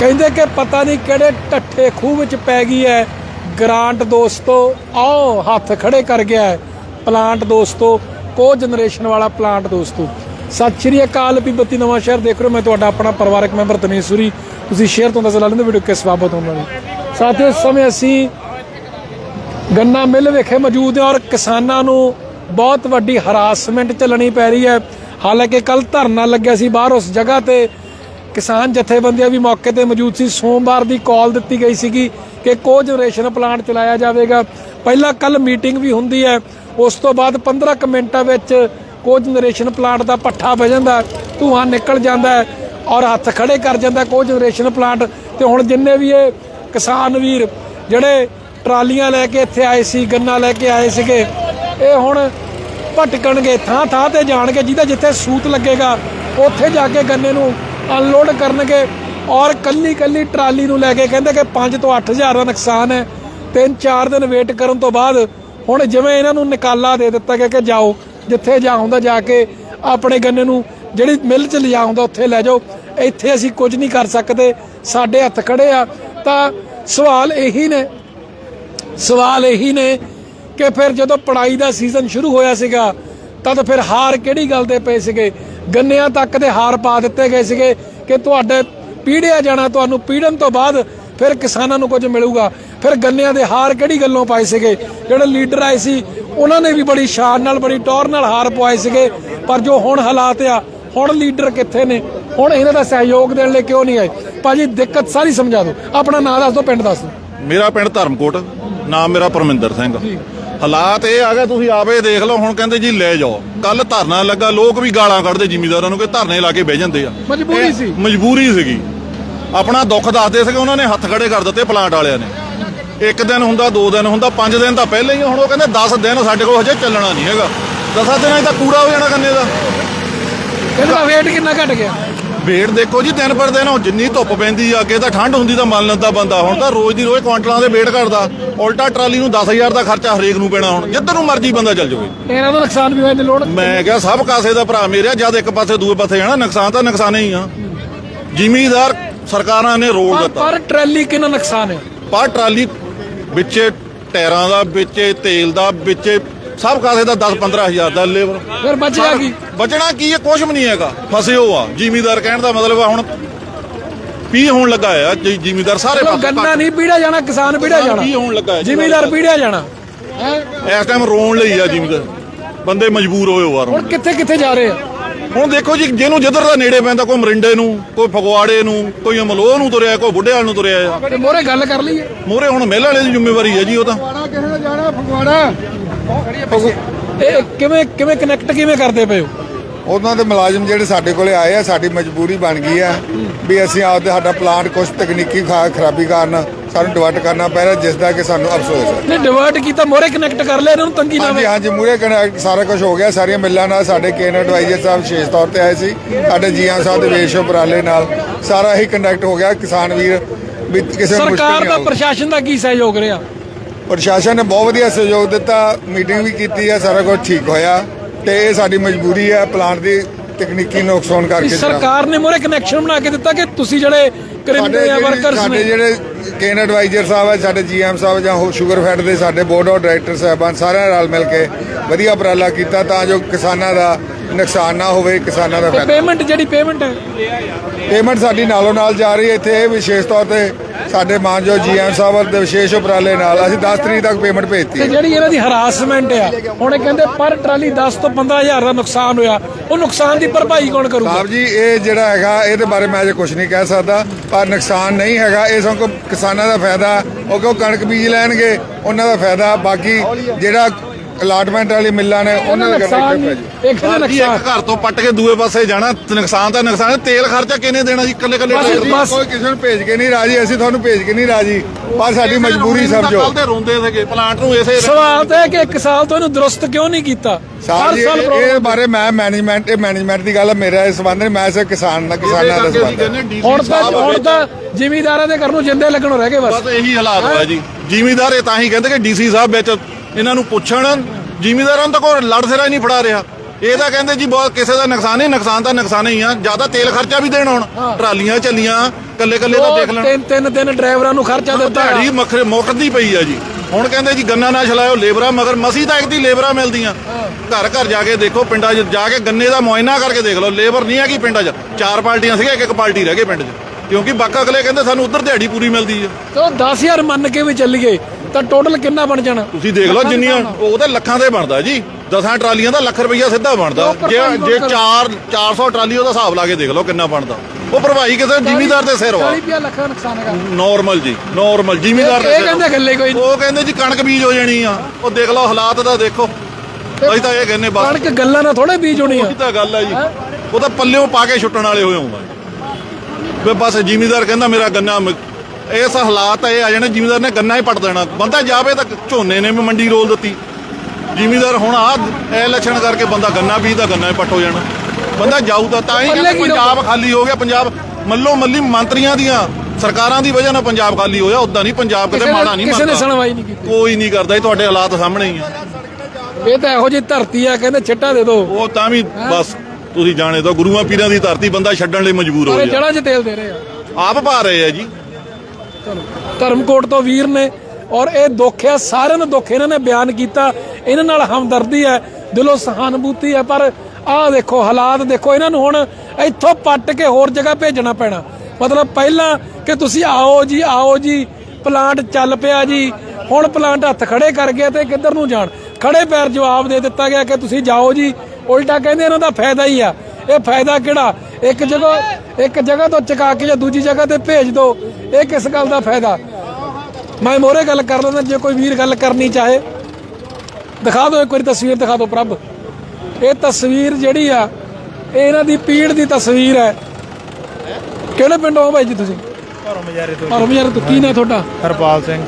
ਕਹਿੰਦੇ ਕਿ ਪਤਾ ਨਹੀਂ ਕਿਹੜੇ ਟੱਠੇ ਖੂਹ ਵਿੱਚ ਪੈ ਗਈ ਹੈ। ਗ੍ਰਾਂਟ ਦੋਸਤੋ, ਆਓ ਹੱਥ ਖੜੇ ਕਰ ਗਿਆ ਹੈ। ਪਲਾਂਟ ਦੋਸਤੋ, ਕੋ ਜਨਰੇਸ਼ਨ ਵਾਲਾ ਪਲਾਂਟ ਦੋਸਤੋ। ਸਤਿ ਸ਼੍ਰੀ ਅਕਾਲ ਵੀ ਬੱਤੀ ਨਵਾਂ ਸ਼ਹਿਰ ਦੇਖ ਰਹੇ ਹੋ। ਮੈਂ ਤੁਹਾਡਾ ਆਪਣਾ ਪਰਿਵਾਰਕ ਮੈਂਬਰ ਤਨੇਸ਼ੂਰੀ ਤੁਸੀਂ ਸ਼ੇਅਰ ਤੋਂ ਦੱਸ ਲੈਂਦੇ ਵੀਡੀਓ ਕਿਸ ਬਾਬਤ ਉਹਨਾਂ ਦੀ ਸਾਥੀਓ, ਇਸ ਸਮੇਂ ਅਸੀਂ ਗੰਨਾ ਮਿੱਲ ਵਿਖੇ ਮੌਜੂਦ ਹਾਂ ਔਰ ਕਿਸਾਨਾਂ ਨੂੰ ਬਹੁਤ ਵੱਡੀ ਹਰਾਸਮੈਂਟ ਚੱਲਣੀ ਪੈ ਰਹੀ ਹੈ। ਹਾਲਾਂਕਿ ਕੱਲ ਧਰਨਾ ਲੱਗਿਆ ਸੀ ਬਾਹਰ ਉਸ ਜਗ੍ਹਾ ਤੇ। ਕਿਸਾਨ ਜਥੇਬੰਦੀਆਂ ਵੀ ਮੌਕੇ ਤੇ ਮੌਜੂਦ ਸੀ। ਸੋਮਵਾਰ ਦੀ ਕਾਲ ਦਿੱਤੀ ਗਈ ਸੀਗੀ ਕਿ ਕੋ ਜਨਰੇਸ਼ਨ ਪਲਾਂਟ ਚਲਾਇਆ ਜਾਵੇਗਾ। ਪਹਿਲਾਂ ਕੱਲ ਮੀਟਿੰਗ ਵੀ ਹੁੰਦੀ ਹੈ। ਉਸ ਤੋਂ ਬਾਅਦ 15 ਕੁ ਮਿੰਟਾਂ ਵਿੱਚ ਕੋ ਜਨਰੇਸ਼ਨ ਪਲਾਂਟ ਦਾ ਪੱਠਾ ਵਜ ਜਾਂਦਾ ਹੈ, ਧੂੰਆਂ ਨਿਕਲ ਜਾਂਦਾ ਔਰ ਹੱਥ ਖੜੇ ਕਰ ਜਾਂਦਾ ਕੋ ਜਨਰੇਸ਼ਨ ਪਲਾਂਟ। ਤੇ ਹੁਣ ਜਿੰਨੇ ਵੀ ਇਹ ਕਿਸਾਨ ਵੀਰ ਜਿਹੜੇ ਟਰਾਲੀਆਂ ਲੈ ਕੇ ਇੱਥੇ ਆਏ ਸੀ ਗੰਨਾ ਲੈ ਕੇ ਆਏ ਸੀਗੇ ਇਹ ਹੁਣ ਭਟਕਣਗੇ ਥਾਂ ਥਾਂ ਤੇ ਜਾਣਗੇ ਜਿਹਦਾ ਜਿੱਥੇ ਸੂਤ ਲੱਗੇਗਾ ਉੱਥੇ ਜਾ ਕੇ ਗੰਨੇ ਨੂੰ ਅਨਲੋਡ ਕਰਨਗੇ ਔਰ ਕੱਲੀ ਕੱਲੀ ਟਰਾਲੀ ਨੂੰ ਲੈ ਕੇ ਕਹਿੰਦੇ ਕਿ 5 ਤੋਂ 8000 ਦਾ ਨੁਕਸਾਨ ਹੈ, ਤਿੰਨ ਚਾਰ ਦਿਨ ਵੇਟ ਕਰਨ ਤੋਂ ਬਾਅਦ ਹੁਣ ਜਿਵੇਂ ਇਹਨਾਂ ਨੂੰ ਨਿਕਾਲਾ ਦੇ ਦਿੱਤਾ ਗਿਆ ਕਿ ਜਾਓ, ਜਿੱਥੇ ਜਾਉਂਦਾ ਜਾ ਕੇ ਆਪਣੇ ਗੰਨੇ ਨੂੰ ਜਿਹੜੀ ਮਿੱਲ 'ਚ ਲਿਜਾਉਂਦਾ ਉੱਥੇ ਲੈ ਜਾਓ, ਇੱਥੇ ਅਸੀਂ ਕੁਝ ਨਹੀਂ ਕਰ ਸਕਦੇ, ਸਾਡੇ ਹੱਥ ਖੜੇ ਆ। ਤਾਂ ਸਵਾਲ ਇਹੀ ਨੇ, ਸਵਾਲ ਇਹੀ ਨੇ ਕਿ ਫਿਰ ਜਦੋਂ ਪੜਾਈ ਦਾ ਸੀਜ਼ਨ ਸ਼ੁਰੂ ਹੋਇਆ ਸੀਗਾ ਤਦ ਫਿਰ ਹਾਰ ਕਿਹੜੀ ਗੱਲ ਦੇ ਪਏ ਸੀਗੇ? ਗੰਨਿਆਂ ਤੱਕ ਦੇ ਹਾਰ ਪਾ ਦਿੱਤੇ ਗਏ ਸੀਗੇ ਕਿ ਤੁਹਾਡੇ ਪੀੜਿਆ ਜਾਣਾ ਤੁਹਾਨੂੰ ਪੀੜਨ ਤੋਂ ਬਾਅਦ ਫਿਰ ਕਿਸਾਨਾਂ ਨੂੰ ਕੁਝ ਮਿਲੂਗਾ। ਫਿਰ ਗੰਨਿਆਂ ਦੇ ਹਾਰ ਕਿਹੜੀ ਗੱਲੋਂ ਪਾਏ ਸੀਗੇ? ਜਿਹੜੇ ਲੀਡਰ ਆਏ ਸੀ ਉਹਨਾਂ ਨੇ ਵੀ ਬੜੀ ਸ਼ਾਨ ਨਾਲ ਬੜੀ ਟੌਰ ਨਾਲ ਹਾਰ ਪਵਾਏ ਸੀਗੇ। ਪਰ ਜੋ ਹੁਣ ਹਾਲਾਤ ਆ ਹੁਣ ਲੀਡਰ ਕਿੱਥੇ ਨੇ? ਹੁਣ ਇਹਨਾਂ ਦਾ ਸਹਿਯੋਗ ਦੇਣ ਲਈ ਕਿਉਂ ਨਹੀਂ ਆਏ? ਭਾਜੀ ਦਿੱਕਤ ਸਾਰੀ ਸਮਝਾ ਦਿਓ। ਆਪਣਾ ਨਾਮ ਦੱਸ ਦਿਓ ਪਿੰਡ ਦੱਸ ਦਿਓ। ਮੇਰਾ ਪਿੰਡ ਧਰਮਕੋਟ ਨਾਮ ਮੇਰਾ ਪਰਮਿੰਦਰ ਸਿੰਘ। ਹਾਲਾਤ ਇਹ ਆ ਗਏ ਤੁਸੀਂ ਆਪੇ ਦੇਖ ਲਓ ਹੁਣ ਕਹਿੰਦੇ ਜੀ ਲੈ ਜਾਓ। ਕੱਲ ਧਰਨਾ ਲੱਗਾ ਲੋਕ ਵੀ ਗਾਲਾਂ ਕੱਢਦੇ ਜ਼ਿਮੀਦਾਰਾਂ ਨੂੰ ਕਿ ਧਰਨੇ ਲਾ ਕੇ ਬਹਿ ਜਾਂਦੇ ਆ। ਮਜਬੂਰੀ ਸੀ। ਮਜਬੂਰੀ ਸੀਗੀ। ਆਪਣਾ ਦੁੱਖ ਦੱਸਦੇ ਸੀਗੇ ਉਹਨਾਂ ਨੇ ਹੱਥ ਖੜੇ ਕਰ ਦਿੱਤੇ ਪਲਾਂਟ ਵਾਲਿਆਂ ਨੇ। ਇੱਕ ਦਿਨ ਹੁੰਦਾ ਦੋ ਦਿਨ ਹੁੰਦਾ ਪੰਜ ਦਿਨ ਤਾਂ ਪਹਿਲਾਂ ਹੀ ਹੁਣ ਉਹ ਕਹਿੰਦੇ 10 ਦਿਨ ਸਾਡੇ ਕੋਲ ਹਜੇ ਚੱਲਣਾ ਨਹੀਂ ਹੈਗਾ। 10 ਦਿਨਾਂ 'ਚ ਤਾਂ ਕੂੜਾ ਹੋ ਜਾਣਾ ਕੰਨੇ ਦਾ। ਇਹਦਾ ਵੇਟ ਕਿੰਨਾ ਘਟ ਗਿਆ? ਵੇਟ ਦੇਖੋ ਜੀ ਦਿਨ ਪਰ ਦਿਨ ਜਿੰਨੀ ਧੁੱਪ ਪੈਂਦੀ ਆ ਅੱਗੇ ਤਾਂ ਠੰਡ ਹੁੰਦੀ ਤਾਂ ਮੰਨ ਲੈਂਦਾ ਬੰਦਾ। ਹੁਣ ਤਾਂ ਰੋਜ਼ ਦੀ ਰੋਜ਼ ਕੁਆਂਟਲਾਂ ਦੇ ਵੇਟ ਘਟਦਾ। ਉਲਟਾ ਟਰਾਲੀ ਨੂੰ 10000 ਦਾ ਖਰਚਾ ਹਰੇਕ ਨੂੰ ਪੈਣਾ ਹੁਣ। ਜਿੱਧਰ ਨੂੰ ਮਰਜ਼ੀ ਬੰਦਾ ਚੱਲ ਜਾਵੇ। ਇਹਨਾਂ ਦਾ ਨੁਕਸਾਨ ਵੀ ਹੋਇਆ ਲੋੜ? ਮੈਂ ਕਿਹਾ ਸਭ ਕਾਸੇ ਦਾ ਭਰਾ ਮੇਰਿਆ ਜਦ ਇੱਕ ਪਾਸੇ ਦੂਏ ਪਾਸੇ ਜਾਣਾ ਨੁਕਸਾਨ ਤਾਂ ਨੁਕਸਾਨ ਹੀ ਆ। ਜ਼ਿਮੀਦਾਰ ਸਰਕਾਰਾਂ ਨੇ ਰੋਲ ਦਿੱਤਾ। ਪਰ ਟਰੈਲੀ ਕਿੰਨਾ ਨੁਕਸਾਨ ਹੈ? ਪਰ ਟਰਾਲੀ ਵਿੱਚੇ ਟਾਇਰਾਂ ਦਾ ਵਿੱਚੇ ਤੇਲ ਦਾ ਵਿੱਚੇ ਸਭ ਕਾਸੇ ਦਾ 10 15000 ਦਾ ਲੇਬਰ ਫਿਰ ਬਚਿਆ ਕੀ? ਬਚਣਾ ਕੀ ਹੈ? ਕੁਝ ਵੀ ਨਹੀਂ ਹੈਗਾ। ਫਸੇ ਹੋ ਆ ਜ਼ਿਮੀਦਾਰ ਕਹਿਣ ਦਾ ਮਤਲਬ ਆ ਹੁਣ ਪੀ ਹੋਣ ਲੱਗਾ ਆ ਜੀ- ਜ਼ਿਮੀਦਾਰ ਸਾਰੇ ਪਾਸੇ ਗੰਨਾ ਨਹੀਂ ਪੀੜਿਆ ਜਾਣਾ ਕਿਸਾਨ ਪੀੜਿਆ ਜਾਣਾ। ਕੀ ਹੋਣ ਲੱਗਾ? ਜ਼ਿਮੀਦਾਰ ਪੀੜਿਆ ਜਾਣਾ। ਹੈਂ? ਇਸ ਟਾਈਮ ਰੋਣ ਲਈ ਆ ਜ਼ਿਮੀਦਾਰ। ਬੰਦੇ ਮਜਬੂਰ ਹੋਏ ਹੋ ਆ ਰੋਣ ਹੁਣ ਕਿੱਥੇ ਕਿੱਥੇ ਜਾ ਰਹੇ ਆ? ਹੁਣ ਦੇਖੋ ਜੀ ਜਿਹਨੂੰ ਜਿੱਧਰ ਦਾ ਨੇੜੇ ਪੈਂਦਾ ਕੋਈ ਮਰਿੰਡੇ ਨੂੰ ਕੋਈ ਫਗਵਾੜੇ ਨੂੰ ਕੋਈ ਅਮਲੋਹ ਨੂੰ ਤੁਰਿਆ ਕੋਈ ਬੁੱਢੇਵਾਲ ਨੂੰ ਤੁਰਿਆ ਆ। ਤੇ ਮੋਰੇ ਗੱਲ ਕਰ ਲਈਏ। ਮੂਹਰੇ ਹੁਣ ਮਿਲ ਵਾਲੇ ਦੀ ਜ਼ਿੰਮੇਵਾਰੀ ਹੈ ਜੀ ਉਹ ਤਾਂ। ਇਹ ਕਿਵੇਂ ਕਿਵੇਂ ਕਨੈਕਟ ਕਿਵੇਂ ਕਰਦੇ ਪਏ ਹੋ? ਉਹਨਾਂ ਦੇ ਮੁਲਾਜ਼ਮ ਜਿਹੜੇ ਸਾਡੇ ਕੋਲੇ ਆਏ ਆ ਸਾਡੀ ਮਜਬੂਰੀ ਬਣ ਗਈ ਆ ਵੀ ਅਸੀਂ ਆਪਦੇ ਸਾਡਾ ਪਲਾਂਟ ਕੁਝ ਤਕਨੀਕੀ ਖਰਾਬੀ ਕਾਰਨ ਸਾਨੂੰ ਡਿਵਰਟ ਕਰਨਾ ਪੈ ਰਿਹਾ ਜਿਸ ਦਾ ਕਿ ਸਾਨੂੰ ਅਫਸੋਸ ਹੈ ਨੇ ਡਿਵਰਟ ਕੀਤਾ ਮੋਰੇ ਕਨੈਕਟ ਕਰ ਲਿਆ ਇਹਨਾਂ ਨੂੰ ਤੰਗੀ ਨਾ ਹਾਂਜੀ ਹੋਵੇ ਹਾਂਜੀ ਮੂਰੇ ਕਨੈਕਟ ਸਾਰਾ ਕੁਝ ਹੋ ਗਿਆ ਸਾਰੀਆਂ ਮਿੱਲਾਂ ਨਾਲ ਸਾਡੇ ਕੇਨ ਐਡਵਾਈਜ਼ਰ ਸਾਹਿਬ ਵਿਸ਼ੇਸ਼ ਤੌਰ ਤੇ ਆਏ ਸੀ ਸਾਡੇ ਜੀਆਂ ਸਾਹਿਬ ਦੇ ਵੇਸ਼ ਉਪਰਾਲੇ ਨਾਲ ਸਾਰਾ ਹੀ ਕਨੈਕਟ ਹੋ ਗਿਆ ਕਿਸਾਨ ਵੀਰ ਵੀ ਕਿਸੇ ਸਰਕਾਰ ਨਹੀਂ ਦਾ। ਪ੍ਰਸ਼ਾਸਨ ਦਾ ਕੀ ਸਹਿਯੋਗ ਰਿਹਾ? ਪ੍ਰਸ਼ਾਸਨ ਨੇ ਬਹੁਤ ਵਧੀਆ ਸਹਿਯੋਗ ਦਿੱਤਾ ਮੀਟਿੰਗ ਵੀ ਕੀਤੀ ਹੈ ਸਾਰਾ ਕੁਝ ਠੀਕ ਹੋਇਆ ਤੇ ਇਹ ਸਾਡੀ ਮਜਬੂਰੀ ਹੈ ਪਲਾਂਟ ਦੀ ਤਕਨੀਕੀ ਨੁਕਸਾਨ ਕਰਕੇ ਸਰਕਾਰ ਨੇ ਮੋਰੇ ਕਨੈਕਸ਼ਨ ਬਣਾ ਕੇ ਦਿੱਤਾ ਕਿ ਤੁਸੀਂ ਜਿਹੜੇ ਕ੍ਰਿਮੀਨਲ ਵਰਕਰਸ ਸਾਡੇ ਨੇ? ਜਿਹੜੇ ਕੇਨ ਐਡਵਾਈਜ਼ਰ ਸਾਹਿਬ ਹੈ ਸਾਡੇ ਜੀਐਮ ਸਾਹਿਬ ਜਾਂ ਹੋਰ ਸ਼ੂਗਰ ਫੈਡ ਦੇ ਸਾਡੇ ਬੋਰਡ ਆਫ ਡਾਇਰੈਕਟਰ ਸਾਹਿਬਾਨ ਸਾਰਿਆਂ ਨਾਲ ਮਿਲ ਕੇ ਵਧੀਆ ਉਪਰਾਲਾ ਕੀਤਾ ਤਾਂ ਜੋ ਕਿਸਾਨਾਂ ਦਾ ਨੁਕਸਾਨ ਨਾ ਹੋਵੇ ਕਿਸਾਨਾਂ ਦਾ ਫਾਇਦਾ। ਪੇਮੈਂਟ ਜਿਹੜੀ ਪੇਮੈਂਟ ਹੈ? ਪੇਮੈਂਟ ਸਾਡੀ ਨਾਲੋਂ ਨਾਲ ਜਾ ਰਹੀ ਹੈ ਇੱਥੇ ਵਿਸ਼ੇਸ਼ ਤੌਰ ਤੇ ਸਾਡੇ ਮਾਨਯੋਗ ਜੀਐਮ ਸਾਹਿਬ ਦੇ ਵਿਸ਼ੇਸ਼ ਉਪਰਾਲੇ ਨਾਲ ਅਸੀਂ 10 ਤਰੀਕ ਤੱਕ ਪੇਮੈਂਟ ਭੇਜਤੀ ਤੇ ਹੈ ਜਿਹੜੀ ਇਹਨਾਂ ਦੀ ਹਰਾਸਮੈਂਟ ਆ ਹੁਣ ਇਹ ਕਹਿੰਦੇ ਪਰ ਟਰਾਲੀ 10 ਤੋਂ 15000 ਦਾ ਨੁਕਸਾਨ ਹੋਇਆ ਉਹ ਨੁਕਸਾਨ ਦੀ ਭਰਪਾਈ ਕੌਣ ਕਰੂਗਾ? ਸਾਹਿਬ ਜੀ ਇਹ ਜਿਹੜਾ ਹੈਗਾ ਇਹਦੇ ਬਾਰੇ ਮੈਂ ਅਜੇ ਕੁਝ ਨਹੀਂ ਕਹਿ ਸਕਦਾ ਪਰ ਨੁਕਸਾਨ ਨਹੀਂ ਹੈਗਾ ਇਹ ਸਭ ਕਿਸਾਨਾਂ ਦਾ ਫਾਇਦਾ ਉਹ ਕਿਉਂ ਕਣਕ ਬੀਜ ਲੈਣਗੇ ਉਹਨਾਂ ਦਾ ਫਾਇਦਾ ਬਾਕੀ ਜਿਹੜਾ ਅਲਾਟਮੈਂਟ ਵਾਲੀ ਮਿੱਲਾਂ ਨੇ ਉਹਨਾਂ ਦਾ ਨੁਕਸਾਨ ਕਰਨਾ ਪੈ ਇੱਕ ਦਾ ਜੀ ਨੁਕਸਾਨ। ਇੱਕ ਘਰ ਤੋਂ ਪੱਟ ਕੇ ਦੂਏ ਪਾਸੇ ਜਾਣਾ ਤੇ ਨੁਕਸਾਨ ਤਾਂ ਨੁਕਸਾਨ ਹੈ। ਤੇਲ ਖਰਚਾ ਕਿਹਨੇ ਦੇਣਾ ਜੀ? ਇਕੱਲੇ ਇਕੱਲੇ ਬਸ- ਡਰਾਈਵਰ ਬਸ- ਕੋਈ ਕਿਸੇ ਨੂੰ ਭੇਜ ਕੇ ਨਹੀਂ ਰਾਜੀ ਅਸੀਂ ਤੁਹਾਨੂੰ ਭੇਜ ਕੇ ਨਹੀਂ ਰਾਜੀ। ਪਰ ਸਾਡੀ ਮਜਬੂਰੀ ਸਮਝੋ। ਕੱਲ ਤੇ ਰੋਂਦੇ ਸੀਗੇ ਪਲਾਂਟ ਨੂੰ ਇਸੇ ਸਵਾਲ ਤਾਂ ਹੈ ਕਿ ਇੱਕ ਸਾਲ ਤੋਂ ਇਹਨੂੰ ਦਰੁਸਤ ਕਿਉਂ ਨਹੀਂ ਕੀਤਾ? ਹਰ ਸਾਲ ਇਹ- problem ਬਾਰੇ ਮੈਂ ਮੈਨੇਜਮੈਂਟ ਇਹ ਮੈਨੇਜਮੈਂਟ ਦੀ ਗੱਲ ਹੈ ਮੇਰਾ ਇਸ ਸੰਬੰਧ ਨਹੀਂ ਮੈਂ ਸਿਰਫ ਕਿਸਾਨ ਨਾਲ ਕਿਸਾਨਾਂ ਦਾ ਸੰਬੰਧ ਹੈ ਹੁਣ ਤਾਂ ਹੁਣ ਤਾਂ ਜ਼ਿਮੀਦਾਰਾਂ ਦੇ ਘਰ ਨੂੰ ਜਿੰਦੇ ਲੱਗਣੋਂ ਰਹਿ ਗਏ ਬਸ। ਬਸ ਇਹੀ ਹਾਲਾਤ ਹੋਇਆ ਜੀ। ਜ਼ਿਮੀਦਾਰ ਇਹ ਤਾਂ ਹੀ ਕਹਿੰਦੇ ਕਿ ਡੀਸੀ ਸਾਹਿਬ ਵਿੱਚ ਇਹਨਾਂ ਨੂੰ ਪੁੱਛਣ ਜ਼ਿਮੀਦਾਰਾਂ ਤਾਂ ਕੋਈ ਲੜ ਸਿਰਾ ਹੀ ਨਹੀਂ ਫੜਾ ਰਿਹਾ। ਇਹ ਤਾਂ ਕਹਿੰਦੇ ਜੀ ਬਹੁਤ ਕਿਸੇ ਦਾ ਨੁਕਸਾਨ ਨਹੀਂ ਨੁਕਸਾਨ ਤਾਂ ਨੁਕਸਾਨ ਹੀ ਆ। ਜ਼ਿਆਦਾ ਤੇਲ ਖਰਚਾ ਵੀ ਦੇਣ ਹੁਣ ਟਰਾਲੀਆਂ ਚੱਲੀਆਂ ਕੱਲੇ ਕੱਲੇ ਤਾਂ ਉਹ ਦੇਖ ਲੈਣ। ਤਿੰਨ ਤਿੰਨ ਦਿਨ ਡਰਾਈਵਰਾਂ ਨੂੰ ਖਰਚਾ ਦਿੱਤਾ। ਦਿਹਾੜੀ ਮੱਖਰੇ ਮੁੱਕਦੀ ਪਈ ਆ ਜੀ। ਹੁਣ ਕਹਿੰਦੇ ਜੀ ਗੰਨਾ ਨਾ ਛਲਾਇਓ ਲੇਬਰਾਂ ਮਗਰ ਮਸੀ ਤਾਂ ਇੱਕ ਦੀ ਲੇਬਰਾਂ ਮਿਲਦੀਆਂ। ਘਰ ਘਰ ਜਾ ਕੇ ਦੇਖੋ ਪਿੰਡਾਂ 'ਚ ਜਾ ਕੇ ਗੰਨੇ ਦਾ ਮੁਆਇਨਾ ਕਰਕੇ ਦੇਖ ਲਓ। ਲੇਬਰ ਨਹੀਂ ਹੈਗੀ ਪਿੰਡਾਂ 'ਚ। ਚਾਰ ਪਾਰਟੀਆਂ ਸੀਗੀਆਂ ਇੱਕ ਇੱਕ ਪਾਰਟੀ ਰਹਿ ਗਈ ਪਿੰਡ 'ਚ। ਕਿਉਂਕਿ ਬਾਕਾ ਅਗਲੇ ਕਹਿੰਦੇ ਸਾਨੂੰ ਉੱਧਰ ਦਿਹਾੜੀ ਪੂਰੀ ਮਿਲਦੀ ਆ। ਚਲੋ 10000 ਮੰਨ ਕੇ ਵੀ ਚੱਲੀਏ। ਤਾਂ ਟੋਟਲ ਕਿੰਨਾ ਬਣ ਜਾਣਾ? ਤੁਸੀਂ ਦੇਖ ਲਓ ਜਿੰਨੀਆਂ ਉਹ ਤਾਂ ਲੱਖਾਂ ਦੇ ਬਣਦਾ ਜੀ। ਦਸਾਂ ਟਰਾਲੀਆਂ ਦਾ ਲੱਖ ਰੁਪਈਆ ਸਿੱਧਾ ਬਣਦਾ। ਜੇ ਜੇ ਲੋਕ- 4 400 ਟਰਾਲੀ ਉਹਦਾ ਹਿਸਾਬ ਲਾ ਕੇ ਦੇਖ ਲਓ ਕਿੰਨਾ ਬਣਦਾ। ਉਹ ਭਰਵਾਈ ਕਿਸੇ ਜ਼ਿਮੀਦਾਰ ਦੇ ਸਿਰ ਵਾ। 40 ਲੱਖ ਦਾ ਨੁਕਸਾਨ ਹੈਗਾ। ਨਾਰਮਲ ਜੀ ਨਾਰਮਲ ਜ਼ਿਮੀਦਾਰ ਦੇ ਇਹ ਕਹਿੰਦੇ ਗੱਲੇ ਕੋਈ ਉਹ ਕਹਿੰਦੇ ਜੀ ਕਣਕ ਬੀਜ ਹੋ ਜਾਣੀ ਆ। ਉਹ ਦੇਖ ਲਓ ਹਾਲਾਤ ਦਾ ਦੇਖੋ। ਅਸੀਂ ਤਾਂ ਇਹ ਕਹਿੰਦੇ ਬਸ। ਕਣਕ ਗੱਲਾਂ ਨਾਲ ਥੋੜੇ ਬੀਜ ਹੋਣੀ ਆ। ਉਹੀ ਤਾਂ ਗੱਲ ਆ ਜੀ। ਉਹ ਤਾਂ ਪੱਲਿਓਂ ਪਾ ਕੇ ਛੁੱਟਣ ਵਾਲੇ ਹੋਏ ਹੋਊਗਾ। ਵੇ ਬਸ ਜ਼ਿਮੀਦਾਰ ਕਹਿੰਦਾ ਮੇਰਾ ਗੰਨਾ ਇਸ ਹਾਲਾਤ ਇਹ ਆ ਜਾਣੇ ਜ਼ਿਮੀਦਾਰ ਨੇ ਗੰਨਾ ਹੀ ਪੱਟ ਦੇਣਾ। ਬੰਦਾ ਜਾਵੇ ਤਾਂ ਝੋਨੇ ਨੇ ਵੀ ਮੰਡੀ ਰੋਲ ਦਿੱਤੀ। ਜ਼ਿਮੀਦਾਰ ਹੁਣ ਆ ਇਹ ਲੱਛਣ ਕਰਕੇ ਬੰਦਾ ਗੰਨਾ ਬੀਜਦਾ ਗੰਨਾ ਹੀ ਪੱਟ ਹੋ ਜਾਣਾ। ਬੰਦਾ ਜਾਊ ਤਾਂ ਤਾਂ ਹੀ? ਪੰਜਾਬ ਖਾਲੀ ਹੋ ਗਿਆ ਪੰਜਾਬ ਮੱਲੋ ਮੱਲੀ ਮੰਤਰੀਆਂ ਦੀਆਂ ਸਰਕਾਰਾਂ ਦੀ ਵਜ੍ਹਾ ਨਾਲ ਪੰਜਾਬ ਖਾਲੀ ਹੋਇਆ ਉਦਾਂ ਨਹੀਂ ਪੰਜਾਬ ਕਿਤੇ ਮਾੜਾ ਨਹੀਂ ਕਿਸੇ ਨੇ ਸੁਣਵਾਈ ਨਹੀਂ ਕੀਤੀ। ਕੋਈ ਨਹੀਂ ਕਰਦਾ ਇਹ ਤੁਹਾਡੇ ਹਾਲਾਤ ਸਾਹਮਣੇ ਹੀ ਆ। ਇਹ ਤਾਂ ਇਹੋ ਜਿਹੀ ਧਰਤੀ ਆ ਕਹਿੰਦੇ ਛਿੱਟਾ ਦੇ ਦਿਓ। ਉਹ ਤਾਂ ਵੀ ਬਸ ਤੁਸੀਂ ਜਾਣੇ ਤਾਂ ਗੁਰੂਆਂ ਪੀਰਾਂ ਦੀ ਧਰਤੀ ਬੰਦਾ ਛੱਡਣ ਲਈ ਮਜਬੂਰ ਹੋ ਗਿਆ। ਜੜ੍ਹਾਂ 'ਚ ਤੇਲ ਦੇ ਰਹੇ ਆ। ਆਪ ਪਾ ਰਹੇ ਆ ਜੀ। ਧਰਮਕੋਟ ਤੋਂ ਵੀਰ ਨੇ ਔਰ ਇਹ ਦੁੱਖ ਆ ਸਾਰਿਆਂ ਨੂੰ ਦੁੱਖ ਇਹਨਾਂ ਨੇ ਬਿਆਨ ਕੀਤਾ। ਇਹਨਾਂ ਨਾਲ ਹਮਦਰਦੀ ਹੈ, ਦਿਲੋਂ ਸਹਾਨੁਭੂਤੀ ਹੈ। ਪਰ ਆਹ ਦੇਖੋ, ਹਾਲਾਤ ਦੇਖੋ, ਇਹਨਾਂ ਨੂੰ ਹੁਣ ਇੱਥੋਂ ਪੱਟ ਕੇ ਹੋਰ ਜਗ੍ਹਾ ਭੇਜਣਾ ਪੈਣਾ। ਮਤਲਬ ਪਹਿਲਾਂ ਕਿ ਤੁਸੀਂ ਆਓ ਜੀ ਆਓ ਜੀ ਪਲਾਂਟ ਚੱਲ ਪਿਆ ਜੀ। ਹੁਣ ਪਲਾਂਟ ਹੱਥ ਖੜੇ ਕਰ ਗਿਆ ਤੇ ਕਿੱਧਰ ਨੂੰ ਜਾਣ? ਖੜੇ ਪੈਰ ਜਵਾਬ ਦੇ ਦਿੱਤਾ ਗਿਆ ਕਿ ਤੁਸੀਂ ਜਾਓ ਜੀ। ਉਲਟਾ ਕਹਿੰਦੇ ਇਹਨਾਂ ਦਾ ਫਾਇਦਾ ਹੀ ਆ। ਇਹ ਫਾਇਦਾ ਕਿਹੜਾ? ਇੱਕ ਜਗ੍ਹਾ ਇੱਕ ਜਗ੍ਹਾ ਤੋਂ ਚਕਾ ਕੇ ਜਾਂ ਦੂਜੀ ਜਗ੍ਹਾ ਤੇ ਭੇਜ ਦਿਓ ਇਹ ਕਿਸ ਗੱਲ ਦਾ ਫਾਇਦਾ? ਮੈਂ ਮੋਰੇ ਗੱਲ ਕਰ ਲੈਂਦਾ ਜੇ ਕੋਈ ਵੀਰ ਗੱਲ ਕਰਨੀ ਚਾਹੇ। ਦਿਖਾ ਦਿਓ ਇੱਕ ਵਾਰੀ ਤਸਵੀਰ ਦਿਖਾ ਦਿਓ ਪ੍ਰਭ। ਇਹ ਤਸਵੀਰ ਜਿਹੜੀ ਆ ਇਹ ਇਹਨਾਂ ਦੀ ਪੀੜ ਦੀ ਤਸਵੀਰ ਹੈ। ਕਿਹੜੇ ਪਿੰਡੋਂ ਹੋ ਭਾਈ ਜੀ ਤੁਸੀਂ? ਧਰਮ ਮਜਾਰੇ ਤੋਂ ਧਰਮ ਯਾਰ ਕੀ ਨਾਂ ਤੁਹਾਡਾ? ਹਰਪਾਲ ਸਿੰਘ।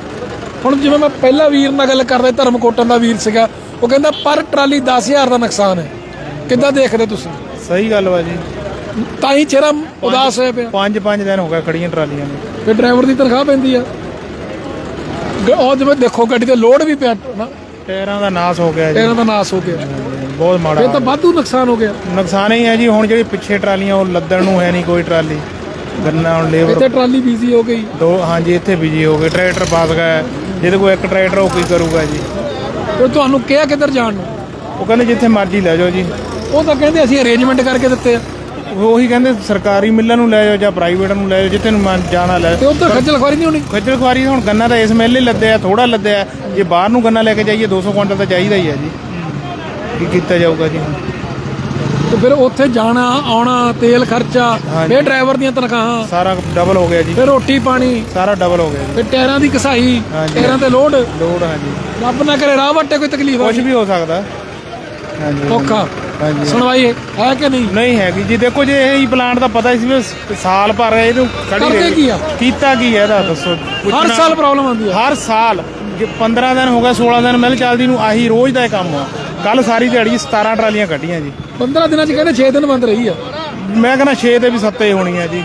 ਹੁਣ ਜਿਵੇਂ ਮੈਂ ਪਹਿਲਾ ਵੀਰ ਨਾਲ ਗੱਲ ਕਰਦਾ ਧਰਮਕੋਟਨ ਦਾ ਵੀਰ ਸੀਗਾ ਉਹ ਕਹਿੰਦਾ ਪਰ ਟਰਾਲੀ 10000 ਦਾ ਨੁਕਸਾਨ ਹੈ। ਕਿੱਦਾਂ ਦੇਖਦੇ ਤੁਸੀਂ? ਸਹੀ ਗੱਲ ਵਾ ਜੀ। ਤਾਂ ਹੀ ਚਿਹਰਾ ਉਦਾਸ ਹੋਇਆ ਪਿਆ। ਪੰਜ ਪੰਜ ਦਿਨ ਹੋ ਗਏ ਖੜੀਆਂ ਟਰਾਲੀਆਂ ਨੂੰ। ਤੇ ਡਰਾਈਵਰ ਦੀ ਤਨਖਾਹ ਪੈਂਦੀ ਆ। ਗ- ਉਹ ਜਿਵੇਂ ਦੇਖੋ ਗੱਡੀ ਤੇ ਲੋਡ ਵੀ ਪਿਆ ਨਾ। ਟਾਇਰਾਂ ਦਾ ਨਾਸ ਹੋ ਗਿਆ ਜੀ। ਇਹਨਾਂ ਦਾ ਨਾਸ ਹੋ ਗਿਆ। ਬਹੁਤ ਮਾੜਾ ਇਹ ਤਾਂ ਵਾਧੂ ਨੁਕਸਾਨ ਹੋ ਗਿਆ। ਨੁਕਸਾਨ ਹੀ ਹੈ ਜੀ ਹੁਣ ਜਿਹੜੀ ਪਿੱਛੇ ਟਰਾਲੀਆਂ ਉਹ ਲੱਦਣ ਨੂੰ ਹੈ ਨਹੀਂ ਕੋਈ ਟਰਾਲੀ। ਗੰਨਾ ਹੁਣ ਲੇਬਰ ਇੱਥੇ ਟਰਾਲੀ ਬਿਜ਼ੀ ਹੋ ਗਈ। ਦੋ ਹਾਂਜੀ ਇੱਥੇ ਬਿਜ਼ੀ ਹੋ ਗਏ। ਟਰੈਕਟਰ ਪਾਸ ਗਿਆ। ਜਿਹਦੇ ਕੋਲ ਇੱਕ ਟਰੈਕਟਰ ਉਹ ਕੀ ਕਰੂਗਾ ਜੀ? ਉਹ ਤੁਹਾਨੂੰ ਕਿਹਾ ਕਿੱਧਰ ਜਾਣ ਨੂੰ? ਉਹ ਕਹਿੰਦੇ ਜਿੱਥੇ ਮਰਜ਼ੀ ਲੈ ਜਾਓ ਜੀ। ਉਹ ਤਾਂ ਕਹਿੰਦੇ ਅਸੀਂ ਅਰੇਂਜਮੈਂਟ ਕਰਕੇ ਦਿੱਤੇ ਆ। ਉਹ ਕਹਿੰਦੇ ਸਰਕਾਰੀ ਮਿੱਲਾਂ ਨੂੰ ਲੈ ਜਾਓ ਜਾਂ ਪ੍ਰਾਈਵੇਟ ਨੂੰ ਲੈ ਜਾਓ ਜਿੱਥੇ ਨੂੰ ਮਨ ਜਾਣਾ ਲੈ ਤੇ ਉੱਧਰ ਖੱਜਲ ਖੁਆਰੀ ਨਹੀਂ ਹੋਣੀ? ਖੱਜਲ ਖੁਆਰੀ ਹੁਣ ਗੰਨਾ ਤਾਂ ਇਸ ਮੇਲੇ ਲੱਦੇ ਆ ਥੋੜਾ ਲੱਦਿਆ ਜੇ ਬਾਹਰ ਨੂੰ ਗੰਨਾ ਲੈ ਕੇ ਜਾਈਏ 200 ਕੁਇੰਟਲ ਤਾਂ ਚਾਹੀਦਾ ਹੀ ਆ ਜੀ। ਕੀ ਕੀਤਾ ਜਾਊਗਾ ਜੀ ਤੇ ਫਿਰ ਉੱਥੇ ਜਾਣਾ ਆਉਣਾ ਤੇਲ ਖਰਚਾ ਫਿਰ ਡਰਾਈਵਰ ਦੀਆਂ ਤਨਖਾਹਾਂ। ਸਾਰਾ ਡਬਲ ਹੋ ਗਿਆ ਜੀ। ਫਿਰ ਰੋਟੀ ਪਾਣੀ। ਸਾਰਾ ਡਬਲ ਹੋ ਗਿਆ ਜੀ। ਫਿਰ ਟਾਇਰਾਂ ਦੀ ਹਾਂਜੀ। ਟਾਇਰਾਂ ਤੇ ਲੋਡ। ਲੋਡ ਹਾਂਜੀ। ਰੱਬ ਨਾ ਕਰੇ ਰਾਹ ਵੱਟੇ ਕੋਈ ਤਕਲੀਫ ਆ ਕੁਝ ਵੀ ਹੋ ਸਕਦਾ। ਹਾਂਜੀ। ਔਖਾ। ਸੁਣਵਾਈ ਹੈ ਕਿ ਨਹੀਂ? ਨਹੀਂ ਹੈਗੀ ਜੀ ਦੇਖੋ ਜੇ ਇਹ ਹੀ ਪਲਾਂਟ ਦਾ ਪਤਾ ਸੀ ਵੀ ਸਾਲ ਭਰ ਇਹਨੂੰ ਖੜੀ ਕਰਦੇ ਰਹੇਗੀ। ਕੀ ਆ? ਕੀਤਾ ਕੀ ਹੈ ਇਹਦਾ ਦੱਸੋ ਹਰ ਪੁੱਛਣਾ- ਸਾਲ ਪ੍ਰੋਬਲਮ ਆਉਂਦੀ ਆ ਹਰ ਸਾਲ ਜੇ 15 ਦਿਨ ਹੋ ਗਏ 16 ਦਿਨ ਮਿਲ ਚੱਲਦੀ ਨੂੰ ਆਹੀ ਰੋਜ਼ ਦਾ ਇਹ ਕੰਮ ਆ। ਕੱਲ ਸਾਰੀ ਦਿਹਾੜੀ 17 ਟਰਾਲੀਆਂ ਕੱਢੀਆਂ ਜੀ। 15 ਦਿਨਾਂ ਚ ਕਹਿੰਦੇ 6 ਦਿਨ ਬੰਦ ਰਹੀ ਆ। ਮੈਂ ਕਹਿੰਦਾ 6 ਤੇ ਵੀ 7 ਹੋਣੀ ਆ ਜੀ।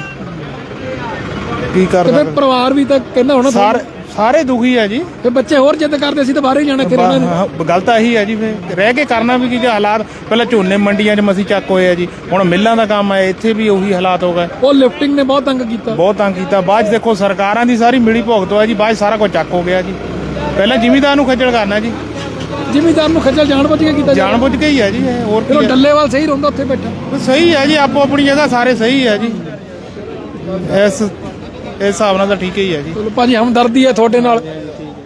ਕੀ ਕਰ ਤੇ ਫਿਰ ਸਕਦੇ ਪਰਿਵਾਰ ਵੀ ਤਾਂ ਕਹਿੰਦਾ ਹੁਣ ਸਾਰੇ ਸਾਰੇ ਦੁਖੀ ਆ ਜੀ। ਤੇ ਬੱਚੇ ਹੋਰ ਜਿੱਦ ਕਰਦੇ ਸੀ ਤਾਂ ਬਾਹਰ ਹੀ ਜਾਣਾ ਇੱਥੇ ਰਹਿਣਾ ਨਹੀਂ। ਹਾਂ, ਗੱਲ ਤਾਂ ਇਹੀ ਹੈ ਜੀ ਫਿਰ ਰਹਿ ਕੇ ਕਰਨਾ ਵੀ ਕੀ ਜੇ ਹਾਲਾਤ। ਪਹਿਲਾਂ ਝੋਨੇ ਮੰਡੀਆਂ 'ਚ ਮਸੀ ਚੱਕ ਹੋਏ ਆ ਜੀ ਹੁਣ ਮਿੱਲਾਂ ਦਾ ਕੰਮ ਹੈ ਇੱਥੇ ਵੀ ਉਹੀ ਹਾਲਾਤ ਹੋ ਗਏ। ਉਹ ਲਿਫਟਿੰਗ ਨੇ ਬਹੁਤ ਤੰਗ ਕੀਤਾ। ਬਹੁਤ ਤੰਗ ਕੀਤਾ। ਬਾਅਦ 'ਚ ਦੇਖੋ ਸਰਕਾਰਾਂ ਦੀ ਸਾਰੀ ਮਿਲੀ ਭੁਗਤ ਹੋਇਆ ਜੀ ਬਾਅਦ 'ਚ ਸਾਰਾ ਕੁਝ ਚੱਕ ਹੋ ਗਿਆ ਜੀ। ਪਹਿਲਾਂ ਜ਼ਿਮੀਦਾਰ ਨੂੰ ਖੱਜਲ ਕਰਨਾ ਜੀ। ਜ਼ਿਮੀਦਾਰ ਨੂੰ ਖੱਜਲ ਜਾਣ ਬੁੱਝ ਕੇ ਕੀਤਾ ਜਾਣ। ਬੁੱਝ ਕੇ ਹੀ ਹੈ ਜੀ ਇਹ ਹੋਰ ਫਿਰ ਉਹ ਕੀ ਹੈ ਡੱਲੇਵਾਲ ਸਹੀ ਰਹਿੰਦਾ ਉੱਥੇ ਬੈਠਾ। ਸਹੀ ਹੈ ਜੀ ਆਪੋ ਆਪਣੀ ਜਗ੍ਹਾ ਸਾਰੇ ਸਹੀ ਹੈ ਜੀ। ਇਸ ਇਸ ਹਿਸਾਬ ਨਾਲ ਤਾਂ ਠੀਕ ਹੀ ਹੈ ਜੀ। ਚਲੋ ਭਾਜੀ ਹਮਦਰਦੀ ਹੈ ਤੁਹਾਡੇ ਨਾਲ।